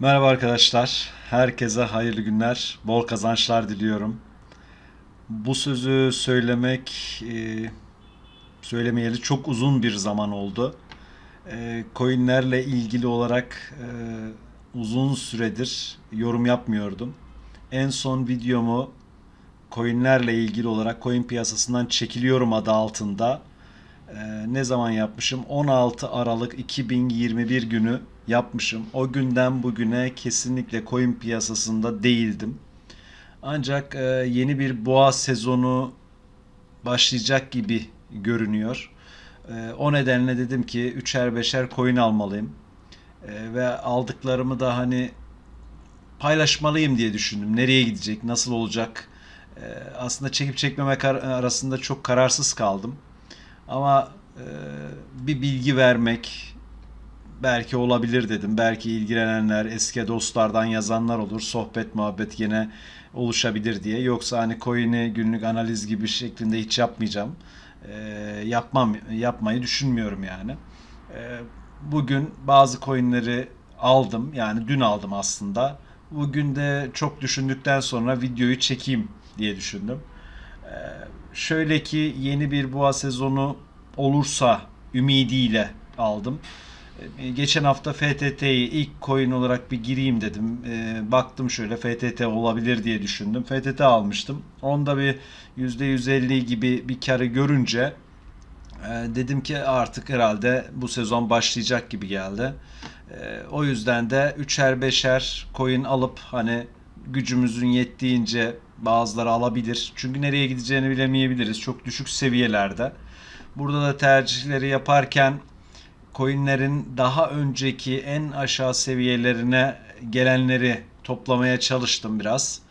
Merhaba arkadaşlar. Herkese hayırlı günler, bol kazançlar diliyorum. Bu sözü söylemek, e, söylemeyeli çok uzun bir zaman oldu. E, coinlerle ilgili olarak e, uzun süredir yorum yapmıyordum. En son videomu coinlerle ilgili olarak coin piyasasından çekiliyorum adı altında ne zaman yapmışım? 16 Aralık 2021 günü yapmışım. O günden bugüne kesinlikle coin piyasasında değildim. Ancak e, yeni bir boğa sezonu başlayacak gibi görünüyor. E, o nedenle dedim ki üçer beşer coin almalıyım. E, ve aldıklarımı da hani paylaşmalıyım diye düşündüm. Nereye gidecek, nasıl olacak? E, aslında çekip çekmemek ar- arasında çok kararsız kaldım. Ama e, bir bilgi vermek belki olabilir dedim. Belki ilgilenenler, eski dostlardan yazanlar olur. Sohbet, muhabbet yine oluşabilir diye. Yoksa hani coin'i günlük analiz gibi şeklinde hiç yapmayacağım. E, yapmam, yapmayı düşünmüyorum yani. E, bugün bazı coin'leri aldım. Yani dün aldım aslında. Bugün de çok düşündükten sonra videoyu çekeyim diye düşündüm. Ee, şöyle ki yeni bir boğa sezonu olursa ümidiyle aldım. Geçen hafta FTT'yi ilk coin olarak bir gireyim dedim. Ee, baktım şöyle FTT olabilir diye düşündüm. FTT almıştım. Onda bir %150 gibi bir karı görünce e, dedim ki artık herhalde bu sezon başlayacak gibi geldi. E, o yüzden de üçer beşer coin alıp hani gücümüzün yettiğince bazıları alabilir. Çünkü nereye gideceğini bilemeyebiliriz. Çok düşük seviyelerde. Burada da tercihleri yaparken coinlerin daha önceki en aşağı seviyelerine gelenleri toplamaya çalıştım biraz.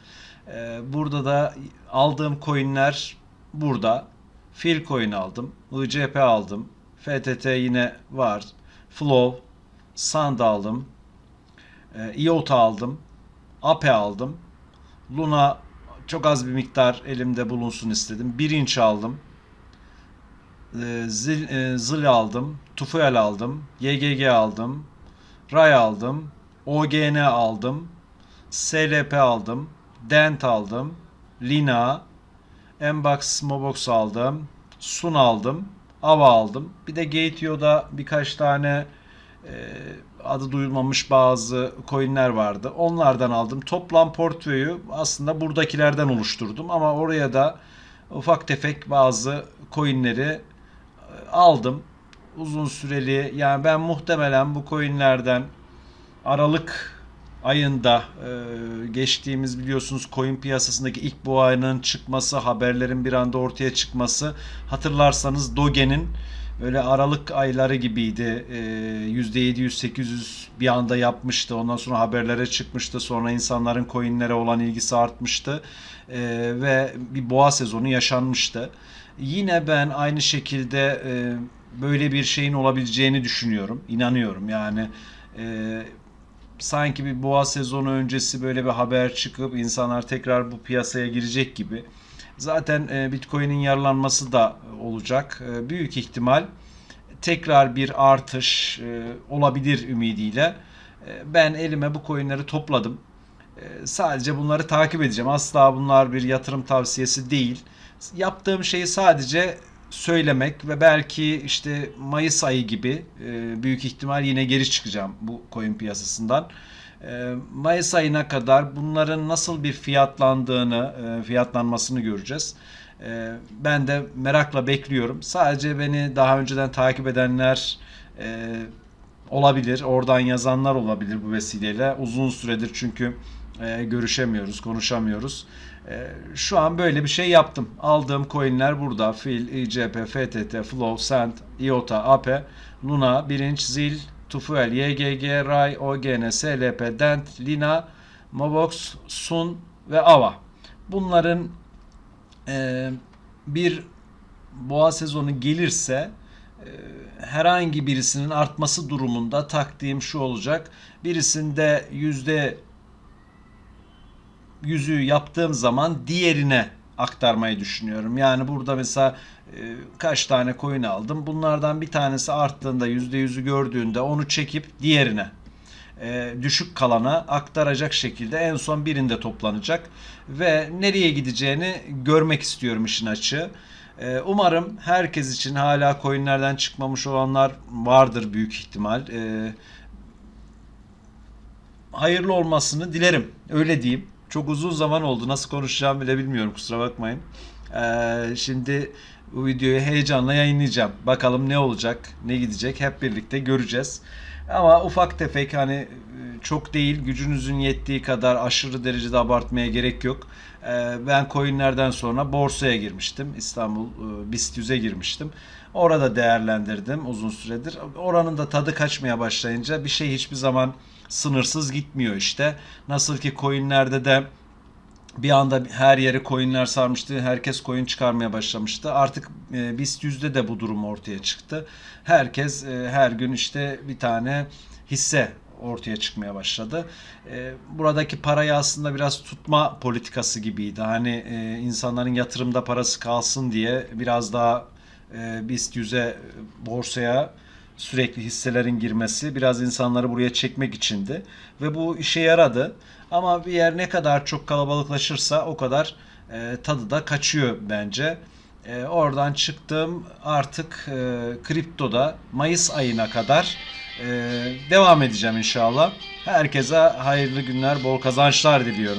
Ee, burada da aldığım coinler burada. Fil coin aldım. ICP aldım. FTT yine var. Flow. Sand aldım. Ee, IOTA aldım. APE aldım. Luna çok az bir miktar elimde bulunsun istedim. Bir inç aldım. Ee, Zil, e, Zil aldım. Tufuel aldım. YGG aldım. Ray aldım. OGN aldım. SLP aldım. Dent aldım. Lina. Mbox Mobox aldım. Sun aldım. Ava aldım. Bir de Gateio'da birkaç tane e, adı duyulmamış bazı coinler vardı. Onlardan aldım. Toplam portföyü aslında buradakilerden oluşturdum ama oraya da ufak tefek bazı coinleri aldım. Uzun süreli yani ben muhtemelen bu coinlerden Aralık ayında e, geçtiğimiz biliyorsunuz coin piyasasındaki ilk boğanın çıkması, haberlerin bir anda ortaya çıkması hatırlarsanız Doge'nin Öyle Aralık ayları gibiydi. Ee, %700-800 bir anda yapmıştı. Ondan sonra haberlere çıkmıştı. Sonra insanların coinlere olan ilgisi artmıştı. Ee, ve bir boğa sezonu yaşanmıştı. Yine ben aynı şekilde e, böyle bir şeyin olabileceğini düşünüyorum. İnanıyorum. Yani e, sanki bir boğa sezonu öncesi böyle bir haber çıkıp insanlar tekrar bu piyasaya girecek gibi. Zaten e, Bitcoin'in yararlanması da olacak. E, büyük ihtimal tekrar bir artış e, olabilir ümidiyle. E, ben elime bu coinleri topladım. E, sadece bunları takip edeceğim. Asla bunlar bir yatırım tavsiyesi değil. Yaptığım şeyi sadece söylemek ve belki işte Mayıs ayı gibi e, büyük ihtimal yine geri çıkacağım bu coin piyasasından. E, Mayıs ayına kadar bunların nasıl bir fiyatlandığını, e, fiyatlanmasını göreceğiz. E, ben de merakla bekliyorum. Sadece beni daha önceden takip edenler e, olabilir, oradan yazanlar olabilir bu vesileyle. Uzun süredir çünkü e, görüşemiyoruz, konuşamıyoruz. Şu an böyle bir şey yaptım. Aldığım coinler burada. Fil, ICP, FTT, Flow, Sand, IOTA, APE, Luna, Birinç, Zil, Tufuel, YGG, Ray, OGN, SLP, Dent, Lina, Mobox, Sun ve Ava. Bunların e, bir boğa sezonu gelirse e, herhangi birisinin artması durumunda taktiğim şu olacak. Birisinde yüzde yüzüğü yaptığım zaman diğerine aktarmayı düşünüyorum. Yani burada mesela e, kaç tane coin aldım. Bunlardan bir tanesi arttığında %100'ü gördüğünde onu çekip diğerine e, düşük kalana aktaracak şekilde en son birinde toplanacak ve nereye gideceğini görmek istiyorum işin açığı. E, umarım herkes için hala coinlerden çıkmamış olanlar vardır büyük ihtimal. Hayırlı olmasını dilerim. Öyle diyeyim. Çok uzun zaman oldu. Nasıl konuşacağımı bile bilmiyorum. Kusura bakmayın. Ee, şimdi bu videoyu heyecanla yayınlayacağım. Bakalım ne olacak, ne gidecek hep birlikte göreceğiz. Ama ufak tefek hani e, çok değil gücünüzün yettiği kadar aşırı derecede abartmaya gerek yok. Ee, ben coinlerden sonra borsaya girmiştim. İstanbul e, BIST 100'e girmiştim. Orada değerlendirdim uzun süredir. Oranın da tadı kaçmaya başlayınca bir şey hiçbir zaman sınırsız gitmiyor işte. Nasıl ki coinlerde de bir anda her yere coinler sarmıştı. Herkes coin çıkarmaya başlamıştı. Artık e, BIST 100'de de bu durum ortaya çıktı. Herkes e, her gün işte bir tane hisse ortaya çıkmaya başladı. E, buradaki parayı aslında biraz tutma politikası gibiydi. Hani e, insanların yatırımda parası kalsın diye biraz daha e, BIST 100'e borsaya sürekli hisselerin girmesi biraz insanları buraya çekmek içindi ve bu işe yaradı. Ama bir yer ne kadar çok kalabalıklaşırsa o kadar e, tadı da kaçıyor bence. E, oradan çıktım artık e, kriptoda Mayıs ayına kadar e, devam edeceğim inşallah. Herkese hayırlı günler, bol kazançlar diliyorum.